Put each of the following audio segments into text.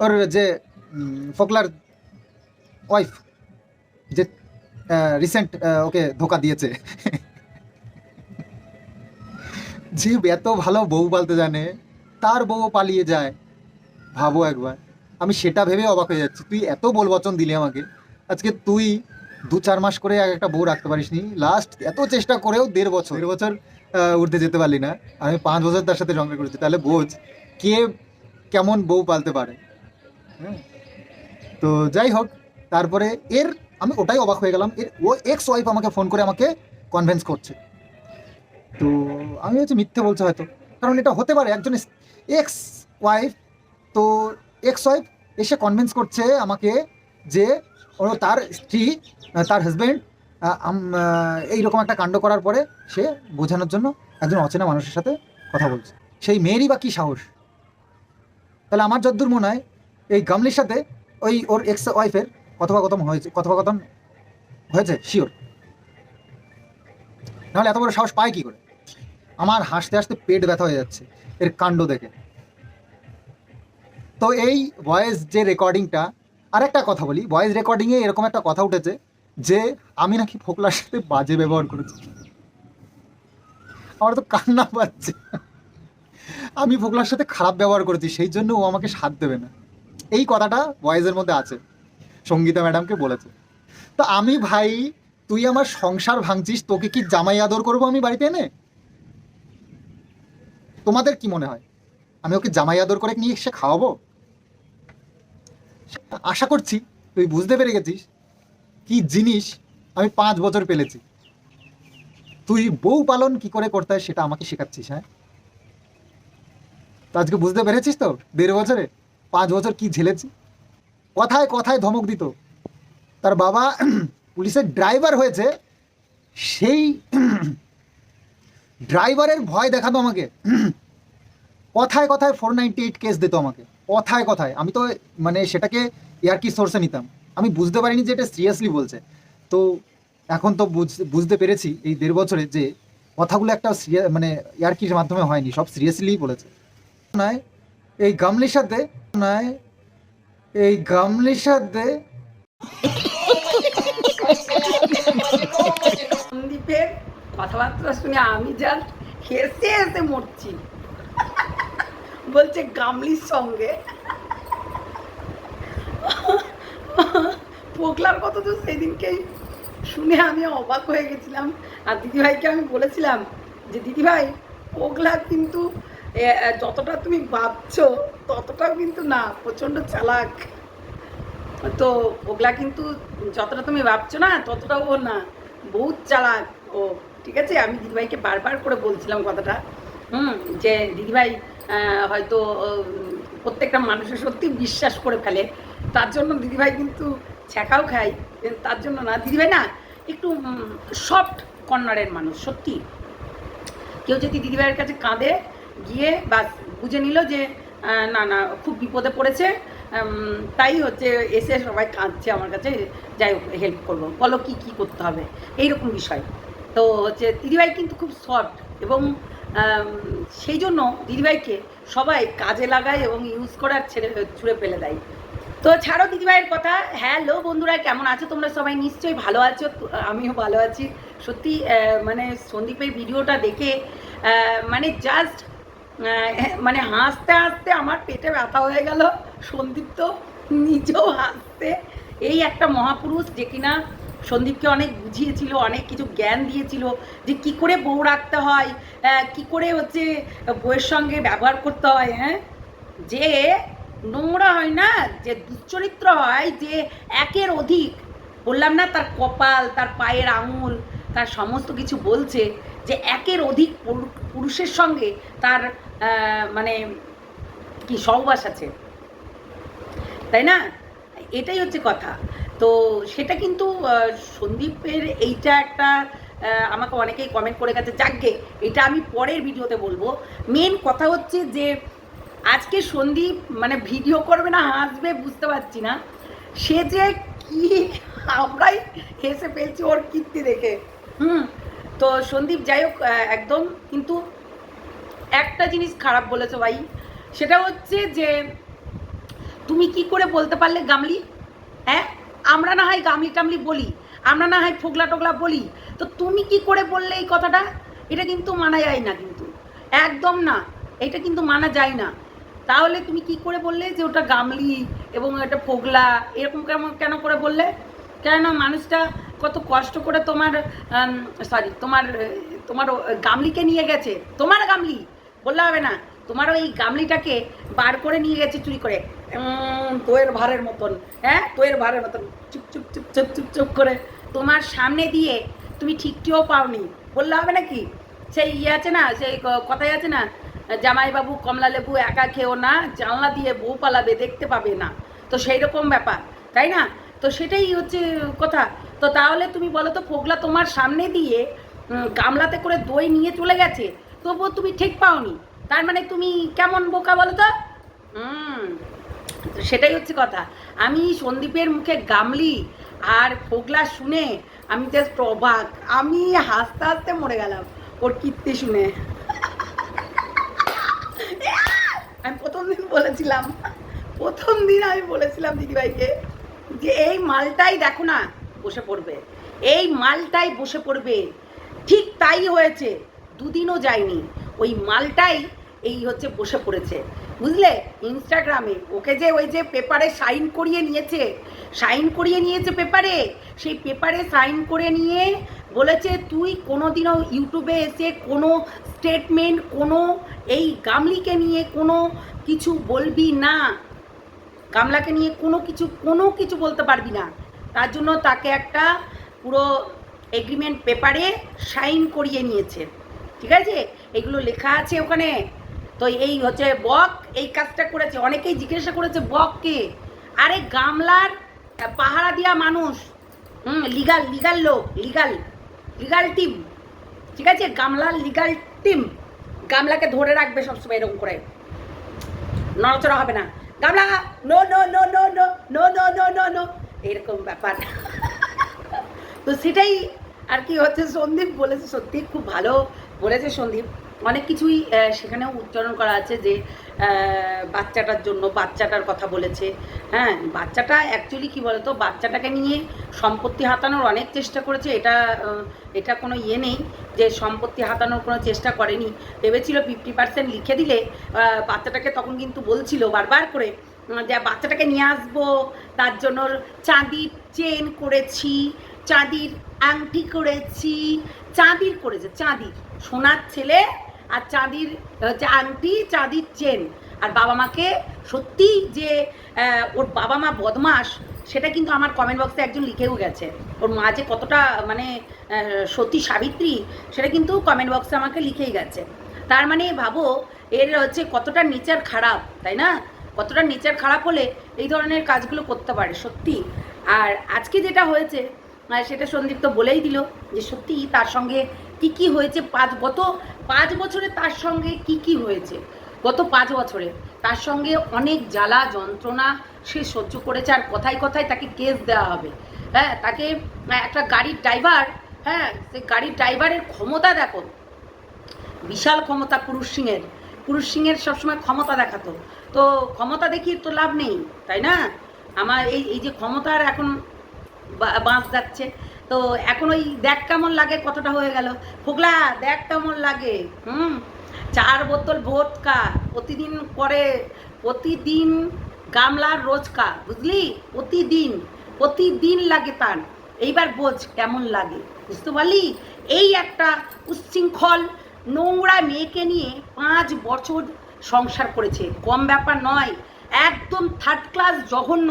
ওর যে ফোকলার ওয়াইফ যে রিসেন্ট ওকে ধোকা দিয়েছে। যে এত ভালো বউ পালতে জানে, তার বউ পালিয়ে যায়। ভাবো একবার, আমি সেটা ভেবে অবাক হয়ে যাচ্ছি। তুই এত বল বচন দিলি আমাকে। আজকে তুই দু চার মাস করে এক একটা বউ রাখতে পারিস নি লাস্ট এত চেষ্টা করেও দেড় বছর দেড় বছর উঠতে যেতে পারলি না। আমি পাঁচ বছর তার সাথে সংসার করেছি। তাহলে বোঝ, কে কেমন বউ পালতে পারে? তো যাই হোক, তারপরে এর, আমি ওটাই অবাক হয়ে গেলাম। এর, ও এক্স ওয়াইফ আমাকে ফোন করে আমাকে কনভেন্স করছে। তো আমি হচ্ছে মিথ্যে বলছে হয়তো। কারণ এটা হতে পারে, একজন এক্স ওয়াইফ তো এক্স ওয়াইফ এসে কনভিন্স করছে আমাকে যে ও তার স্ত্রী, তার হাজব্যান্ড এইরকম একটা কাণ্ড করার পরে সে বোঝানোর জন্য একজন অচেনা মানুষের সাথে কথা বলছে। সেই মেয়েরই বা কী সাহস? তাহলে আমার যদ্দূর মনে হয় এই গামলির সাথে ওই ওর এক্স ওয়াইফের কথোপকথন হয়েছে কথোপকথন হয়েছে শিওর নাহলে এত বড় সাহস পায় কি করে? আমার হাসতে হাসতে পেট ব্যথা হয়ে যাচ্ছে, এর কাণ্ড দেখে। তো এই ভয়েস যে রেকর্ডিংটা আরেকটা কথা বলি ভয়েস রেকর্ডিংয়ে এরকম একটা কথা উঠেছে যে আমি নাকি ফোকলার সাথে বাজে ব্যবহার করেছি। আমার তো কান্না পাচ্ছে। আমি ফোকলার সাথে খারাপ ব্যবহার করেছি, সেই জন্য ও আমাকে সাথ দেবে না। এই কথাটা ভয়েসের মধ্যে আছে। সঙ্গীতা ম্যাডামকে বলেছে। তো আমি ভাই, তুই আমার সংসার ভাঙছিস, তোকে কি জামাই আদর করব আমি বাড়িতে এনে? তোমাদের কি মনে হয়? আমি ওকে জামাই আদর করে নিয়ে এসে খাওয়াবো? আশা করছি তুই বুঝতে পেরে গেছিস কি জিনিস আমি পাঁচ বছর পেলেছি। তুই বউ পালন কি করে করতে হয় সেটা আমাকে শেখাচ্ছিস হ্যাঁ? তো আজকে বুঝতে পেরেছিস তো? দেড় বছরে? পাঁচ বছর কি ঝেলেছি? কথায় কথায় ধমক দিত। তার বাবা পুলিশের ড্রাইভার হয়েছে, সেই ড্রাইভারের ভয় দেখাতো আমাকে। কথায় কথায় ফোর নাইনটি এইট কেস দিত আমাকে। কথায় কথায়। আমি তো মানে সেটাকে ইয়ারকি সোর্সে নিতাম। আমি বুঝতে পারিনি যে এটা সিরিয়াসলি বলছে। তো এখন তো বুঝ- বুঝতে পেরেছি এই দেড় বছরে যে কথাগুলো একটা মানে ইয়ারকির মাধ্যমে হয়নি, সব সিরিয়াসলি বলেছে। নয় এই গামলির সাথে এই গামলির সাথে সন্দীপের কথাবার্তা শুনে আমি জাস্ট হেসে হেসে মরছি। বলছে গামলির সঙ্গে। পোকলার কথা তো সেদিনকেই শুনে আমি অবাক হয়ে গেছিলাম। আর দিদিভাইকে আমি বলেছিলাম যে, দিদিভাই, পোকলা কিন্তু যতটা তুমি ভাবছ, ততটাও কিন্তু না, প্রচণ্ড চালাক। তো ওগুলা কিন্তু যতটা তুমি ভাবছ না, ততটাও ও না, বহুত চালাক। ও, ঠিক আছে, আমি দিদিভাইকে বারবার করে বলছিলাম কথাটা, হুম, যে দিদিভাই হয়তো প্রত্যেকটা মানুষের সত্যি বিশ্বাস করে ফেলে। তার জন্য দিদিভাই কিন্তু ছ্যাঁকাও খায়। তার জন্য না, দিদিভাই না, একটু সফট কর্নারের মানুষ, সত্যি। কেউ যদি দিদিভাইয়ের কাছে কাঁদে গিয়ে বা বুঝে নিল যে না না, খুব বিপদে পড়েছে। তাই হচ্ছে এসে সবাই কাঁদছে আমার কাছে, যাই হোক হেল্প করব। বলো কি কি করতে হবে? এইরকম বিষয়। তো হচ্ছে দিদিভাই কিন্তু খুব সফট এবং সেই জন্য দিদিভাইকে সবাই কাজে লাগায় এবং ইউজ করার ছেড়ে, ছুঁড়ে ফেলে দেয়। তো ছাড়ো দিদিভাইয়ের কথা। হ্যালো বন্ধুরা, কেমন আছো? তোমরা সবাই নিশ্চয়ই ভালো আছো। আমিও ভালো আছি। সত্যি মানে সন্দীপের ভিডিওটা দেখে মানে জাস্ট মানে হাসতে হাসতে আমার পেটে ব্যথা হয়ে গেল, সন্দীপ তো নিজেও হাসতে এই একটা মহাপুরুষ যে কিনা সন্দীপকে অনেক বুঝিয়েছিল, অনেক কিছু জ্ঞান দিয়েছিল যে কি করে বউ রাখতে হয় কি করে হচ্ছে বউয়ের সঙ্গে ব্যবহার করতে হয় হ্যাঁ? যে নোংরা হয় না, যে দুশ্চরিত্র হয়, যে একের অধিক। বললাম না তার কপাল, তার পায়ের আঙুল, তার সমস্ত কিছু বলছে। যে একের অধিক পুরু- পুরুষের সঙ্গে তার মানে কি সহবাস আছে। তাই না? এটাই হচ্ছে কথা। তো সেটা কিন্তু সন্দীপের এইটা একটা আমাকে অনেকেই কমেন্ট করে গেছে, যাকগে, এটা আমি পরের ভিডিওতে বলব। মেন কথা হচ্ছে যে, আজকে সন্দীপ মানে ভিডিও করবে না, হাসবে, বুঝতে পারছি না। সে যে কি, আমরাই হেসে ফেলছি ওর কীর্তি দেখে। হুম? তো সন্দীপ, যাই হোক একদম, কিন্তু একটা জিনিস খারাপ বলেছ ভাই, সেটা হচ্ছে যে তুমি কি করে বলতে পারলে গামলি? হ্যাঁ? আমরা না হয় গামলি টামলি বলি, আমরা না হয় ফোগলা টোগলা বলি, তো তুমি কি করে বললে এই কথাটা? এটা কিন্তু মানা যায় না কিন্তু, একদম না, এটা কিন্তু মানা যায় না। তাহলে তুমি কি করে বললে যে ওটা গামলি এবং এটা ফোগলা এরকম কেমন, কেন করে বললে? কেন মানুষটা কত কষ্ট করে তোমার সরি তোমার তোমার গামলিকে নিয়ে গেছে। তোমার গামলি, বললে হবে না। তোমার ওই গামলিটাকে বার করে নিয়ে গেছে চুরি করে। তোয়ের ভারের মতন হ্যাঁ? তোয়ের ভারের মতন, চুপ চুপ চুপ চুপ চুপ চুপ করে তোমার সামনে দিয়ে তুমি ঠিকটিও পাওনি। বললে হবে নাকি সেই ইয়ে আছে না, সেই কথাই আছে না, জামাইবাবু কমলা লেবু একা খেও না, জানলা দিয়ে বউ পালাবে, দেখতে পাবে না। তো সেই রকম ব্যাপার, তাই না? তো সেটাই হচ্ছে কথা। তো তাহলে তুমি বলো তো, ফোগলা তোমার সামনে দিয়ে গামলাতে করে দই নিয়ে চলে গেছে, তবুও তুমি ঠিক পাওনি। তার মানে তুমি কেমন বোকা বলো তো? হুম সেটাই হচ্ছে কথা। আমি সন্দীপের মুখে গামলি আর ফোগলা শুনে আমি জাস্ট অবাক। আমি হাসতে হাসতে মরে গেলাম, ওর কীর্তি শুনে। আমি প্রথম দিন বলেছিলাম, প্রথম দিন আমি বলেছিলাম দিদিভাইকে যে এই মালটাই দেখো না, বসে পড়বে। এই মালটাই বসে পড়বে। ঠিক তাই হয়েছে, দুদিনও যায়নি। ওই মালটাই এই হচ্ছে বসে পড়েছে। বুঝলে? ইনস্টাগ্রামে ওকে যে ওই যে পেপারে সাইন করিয়ে নিয়েছে, সাইন করিয়ে নিয়েছে পেপারে, সেই পেপারে সাইন করে নিয়ে বলেছে, তুই কোনোদিনও ইউটিউবে এসে কোনো স্টেটমেন্ট কোনো এই গামলিকে নিয়ে কোনো কিছু বলবি না। গামলাকে নিয়ে কোনো কিছু কোনো কিছু বলতে পারবি না। তার জন্য তাকে একটা পুরো এগ্রিমেন্ট পেপারে সাইন করিয়ে নিয়েছে। ঠিক আছে? এগুলো লেখা আছে ওখানে। তো এই হচ্ছে বক, এই কাজটা করেছে। অনেকেই জিজ্ঞাসা করেছে বককে। আরে গামলার পাহারা দেওয়া মানুষ। হুম লিগাল লিগাল লোক লিগাল লিগাল টিম ঠিক আছে? গামলার লিগাল টিম গামলাকে ধরে রাখবে সবসময় এরকম করে। নড়াচড়া হবে না। গামলা no no no no no no no no no no এরকম ব্যাপার। তো সেটাই আর কি হচ্ছে, সন্দীপ বলেছে সত্যি, খুব ভালো বলেছে সন্দীপ। অনেক কিছুই সেখানেও উচ্চারণ করা আছে যে বাচ্চাটার জন্য বাচ্চাটার কথা বলেছে। হ্যাঁ বাচ্চাটা অ্যাকচুয়ালি কি বলতো, বাচ্চাটাকে নিয়ে সম্পত্তি হাতানোর অনেক চেষ্টা করেছে, এটা এটা কোনো ইয়ে নেই যে সম্পত্তি হাতানোর কোনো চেষ্টা করেনি। ভেবেছিল ফিফটি পার্সেন্ট লিখে দিলে বাচ্চাটাকে তখন কিন্তু বলছিল বারবার করে যে বাচ্চাটাকে নিয়ে আসব, তার জন্য চাঁদির চেন করেছি চাঁদির আংটি করেছি, চাঁদির করেছে, চাঁদির, সোনার ছেলে আর চাঁদির হচ্ছে আংটি, চাঁদির চেন। আর বাবা মাকে সত্যি যে ওর বাবা মা বদমাস সেটা কিন্তু আমার কমেন্ট বক্সে একজন লিখেও গেছে। ওর মা যে কতটা মানে সতী সাবিত্রী, সেটা কিন্তু কমেন্ট বক্সে আমাকে লিখেই গেছে। তার মানে ভাবো, এর হচ্ছে কতটা নেচার খারাপ, তাই না? কতটা নেচার খারাপ হলে এই ধরনের কাজগুলো করতে পারে, সত্যি। আর আজকে যেটা হয়েছে সেটা সন্দীপ তো বলেই দিল যে সত্যি তার সঙ্গে কি কি হয়েছে, পাঁচ গত পাঁচ বছরে তার সঙ্গে কি কি হয়েছে? গত পাঁচ বছরে তার সঙ্গে অনেক জ্বালা, যন্ত্রণা সে সহ্য করেছে আর কথায় কথায় তাকে কেস দেওয়া হবে। হ্যাঁ তাকে একটা গাড়ির ড্রাইভার হ্যাঁ সে গাড়ির ড্রাইভারের ক্ষমতা দেখো। বিশাল ক্ষমতা পুরুষ সিংয়ের পুরুষ সিংয়ের সবসময় ক্ষমতা দেখাতো। তো ক্ষমতা দেখিয়ে তো লাভ নেই, তাই না? আমার এই এই যে ক্ষমতার এখন বাঁশ যাচ্ছে। তো এখন ওই দেখ কেমন লাগে, কতটা হয়ে গেল? ফোগলা, দেখ কেমন লাগে? হুম? চার বোতল ভোটকা, প্রতিদিন করে, প্রতিদিন গামলার রোজকা, বুঝলি? প্রতিদিন প্রতিদিন লাগে তার। এইবার বোঝ কেমন লাগে, বুঝতে পারলি? এই একটা উচ্ছৃঙ্খল নোংরা মেয়েকে নিয়ে পাঁচ বছর সংসার করেছে। কম ব্যাপার নয়, একদম থার্ড ক্লাস জঘন্য।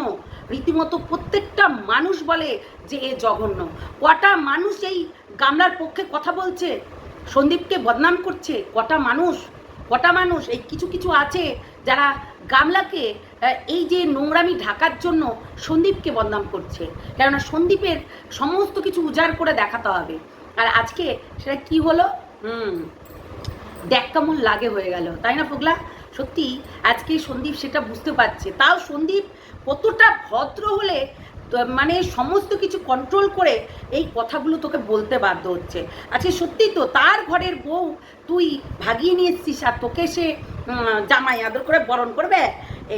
রীতিমতো প্রত্যেকটা মানুষ বলে যে এ জঘন্য। কটা মানুষ এই গামলার পক্ষে কথা বলছে, সন্দীপকে বদনাম করছে, কটা মানুষ কটা মানুষ, এই কিছু কিছু আছে যারা গামলাকে এই যে নোংরামি ঢাকার জন্য সন্দীপকে বদনাম করছে। কেননা সন্দীপের সমস্ত কিছু উজাড় করে দেখাতে হবে। আর আজকে সেটা কি হলো? হুম দেখ কেমন লাগে হয়ে গেল, তাই না পগলা সত্যি, আজকে সন্দীপ সেটা বুঝতে পারছে। তাও সন্দীপ কতটা ভদ্র হলে মানে সমস্ত কিছু কন্ট্রোল করে এই কথাগুলো তোকে বলতে বাধ্য হচ্ছে। আচ্ছা সত্যি তো, তার ঘরের বউ তুই ভাগিয়ে নিয়ে এসছিস আর তোকে সে জামাই আদর করে বরণ করবে?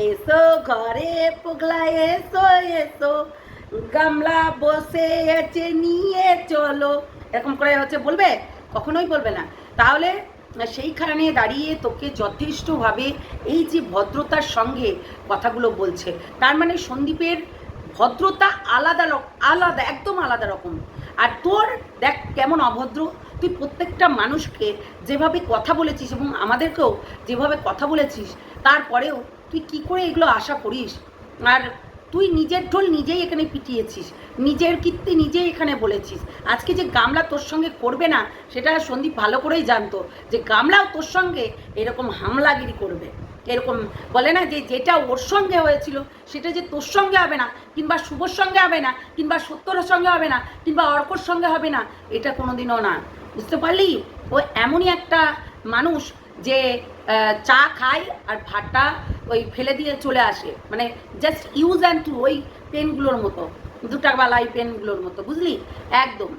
এসো ঘরে পোগলা এসো এসো। গামলা বসে আছে, নিয়ে চলো। এরকম করে হচ্ছে বলবে? কখনোই বলবে না। তাহলে সেইখানে দাঁড়িয়ে তোকে যথেষ্টভাবে এই যে ভদ্রতার সঙ্গে কথাগুলো বলছে, তার মানে সন্দীপের ভদ্রতা আলাদা আলাদা, একদম আলাদা রকম। আর তোর, দেখ কেমন অভদ্র, তুই প্রত্যেকটা মানুষকে যেভাবে কথা বলেছিস এবং আমাদেরকেও যেভাবে কথা বলেছিস, তারপরেও তুই কি করে এগুলো আশা করিস? আর তুই নিজের ঢোল নিজেই এখানে পিটিয়েছিস, নিজের কীর্তি নিজেই এখানে বলেছিস। আজকে যে গামলা তোর সঙ্গে করবে না, সেটা সন্দীপ ভালো করেই জানতো যে গামলাও তোর সঙ্গে এরকম হামলাগিরি করবে। এরকম বলে না যে যেটা ওর সঙ্গে হয়েছিল, সেটা যে তোর সঙ্গে হবে না, কিংবা শুভর সঙ্গে হবে না, কিংবা সত্যর সঙ্গে হবে না, কিংবা অর্কর সঙ্গে হবে না, এটা কোনোদিনও না। বুঝতে পারলি? ও এমনই একটা মানুষ যে চা খায় আর ভাতটা ওই ফেলে দিয়ে চলে আসে। মানে জাস্ট ইউজ অ্যান্ড টু ওই পেনগুলোর মতো দু টাকাওয়ালা এই পেনগুলোর মতো, বুঝলি? একদম।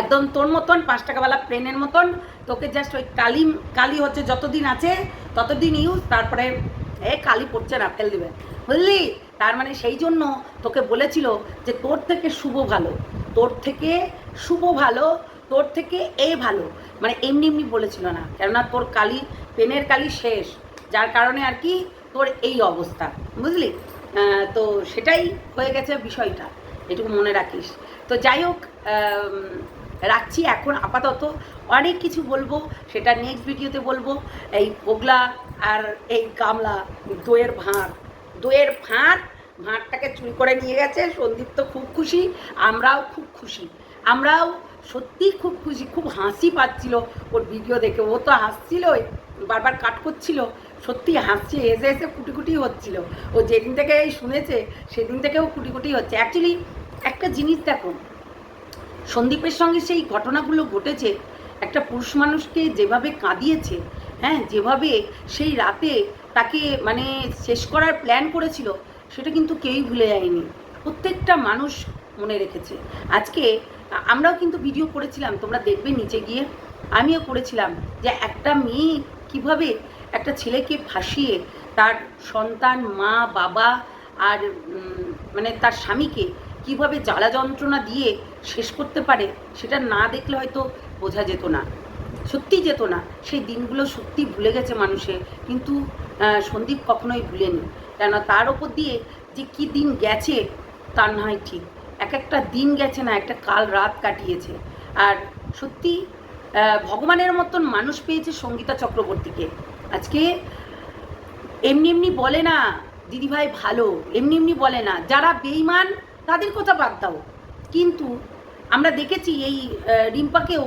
একদম তোর মতন, পাঁচ টাকাওয়ালা পেনের মতন। তোকে জাস্ট ওই কালি কালি হচ্ছে যতদিন আছে, ততদিন ইউজ তারপরে এ কালি পড়ছে না, ফেল দিবে। বুঝলি? তার মানে সেই জন্য তোকে বলেছিল যে তোর থেকে শুভ ভালো, তোর থেকে শুভ ভালো, তোর থেকে এ ভালো। মানে এমনি এমনি বলেছিল না। কেননা তোর কালি, পেনের কালি শেষ। যার কারণে আর কি তোর এই অবস্থা। বুঝলি? তো সেটাই হয়ে গেছে বিষয়টা। এটুকু মনে রাখিস। তো যাই হোক রাখছি এখন আপাতত। অনেক কিছু বলব, সেটা নেক্সট ভিডিওতে বলব। এই পোগলা আর এই গামলা, দইয়ের ভাঁড়। দইয়ের ভাঁড়, ভাঁড়টাকে চুরি করে নিয়ে গেছে। সন্দীপ তো খুব খুশি, আমরাও খুব খুশি। আমরাও সত্যি খুব খুশি, খুব হাসি পাচ্ছিল ওর ভিডিও দেখে। ও তো হাসছিলই, বারবার কাট করছিল সত্যি হাসছে এসে এসে কুটি কুটি হচ্ছিল। ও যেদিন থেকে এই শুনেছে, সেদিন থেকেও কুটি কুটি হচ্ছে। অ্যাকচুয়ালি একটা জিনিস দেখো, সন্দীপের সঙ্গে সেই ঘটনাগুলো ঘটেছে, একটা পুরুষ মানুষকে যেভাবে কাঁদিয়েছে হ্যাঁ যেভাবে সেই রাতে তাকে মানে শেষ করার প্ল্যান করেছিল, সেটা কিন্তু কেউই ভুলে যায়নি। প্রত্যেকটা মানুষ মনে রেখেছে। আজকে আমরাও কিন্তু ভিডিও করেছিলাম, তোমরা দেখবে নিচে গিয়ে। আমিও করেছিলাম যে একটা মেয়ে কীভাবে একটা ছেলেকে ফাঁসিয়ে তার সন্তান, মা, বাবা আর মানে তার স্বামীকে কীভাবে জ্বালা যন্ত্রণা দিয়ে শেষ করতে পারে, সেটা না দেখলে হয়তো বোঝা যেত না। সত্যি যেত না। সেই দিনগুলো সত্যি ভুলে গেছে মানুষে। কিন্তু সন্দীপ কখনোই ভুলেনি। কেন তার ওপর দিয়ে যে কি দিন গেছে তার নয় ঠিক। এক একটা দিন গেছে না, একটা কাল রাত কাটিয়েছে। আর সত্যি ভগবানের মতন মানুষ পেয়েছে সঙ্গীতা চক্রবর্তীকে। আজকে এমনি এমনি বলে না, দিদিভাই ভালো। এমনি এমনি বলে না, যারা বেইমান তাদের কথা বাদ দাও। কিন্তু আমরা দেখেছি এই রিম্পাকেও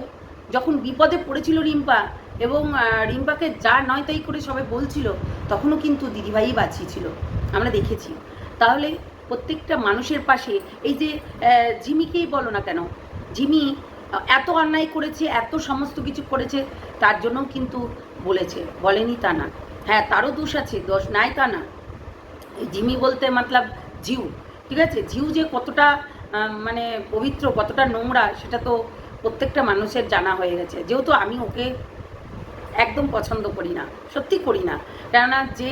যখন বিপদে পড়েছিল রিম্পা এবং রিম্পাকে যা নয় তাই করে সবাই বলছিল, তখনও কিন্তু দিদিভাই বাঁচিয়েছিল। আমরা দেখেছি। তাহলে প্রত্যেকটা মানুষের পাশে, এই যে জিমিকেই বলো না কেন, জিমি এত অন্যায় করেছে, এত সমস্ত কিছু করেছে, তার জন্য কিন্তু বলেছে, বলেনি তা না। হ্যাঁ তারও দোষ আছে, দোষ নাই তা না। জিমি বলতে মতলব জিউ, ঠিক আছে? জিউ যে কতটা মানে পবিত্র, কতটা নোংরা, সেটা তো প্রত্যেকটা মানুষের জানা হয়ে গেছে। যেহেতু আমি ওকে একদম পছন্দ করি না, সত্যি করি না। কেননা যে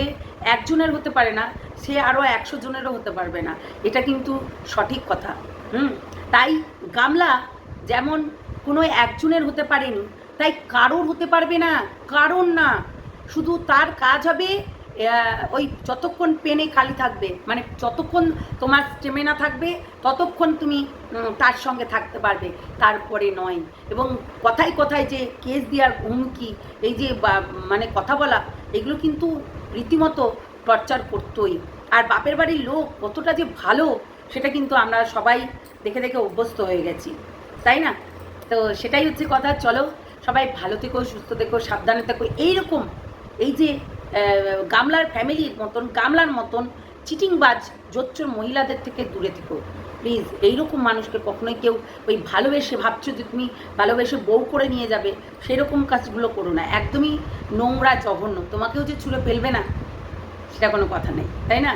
একজনের হতে পারে না, সে আরও একশো জনেরও হতে পারবে না। এটা কিন্তু সঠিক কথা, হুম? তাই গামলা যেমন কোনো একজনের হতে পারেনি, তাই কারোর হতে পারবে না কারণ না। শুধু তার কাজ হবে ওই যতক্ষণ পেনে খালি থাকবে মানে যতক্ষণ তোমার স্টেমিনা থাকবে, ততক্ষণ তুমি তার সঙ্গে থাকতে পারবে। তারপরে নয়। এবং কথায় কথায় যে কেস দেওয়ার হুমকি, এই যে মানে কথা বলা, এগুলো কিন্তু রীতিমতো টর্চার করতোই। আর বাপের বাড়ির লোক কতটা যে ভালো, সেটা কিন্তু আমরা সবাই দেখে দেখে অভ্যস্ত হয়ে গেছি। তাই না? তো সেটাই হচ্ছে কথা। চলো, সবাই ভালো থেকো, সুস্থ থেকো, সাবধানে থেকো। এইরকম, এই যে গামলার ফ্যামিলির মতন, গামলার মতন চিটিংবাজ জোচ্চর মহিলাদের থেকে দূরে থেকো। প্লিজ এইরকম মানুষকে কখনোই কেউ ওই ভালোবেসে ভাবছ যে তুমি ভালোবেসে বউ করে নিয়ে যাবে, সেরকম কাজগুলো করো না। একদমই নোংরা, জঘন্য। তোমাকেও যে ছুঁড়ে ফেলবে না, সেটা কোনো কথা নেই, তাই না?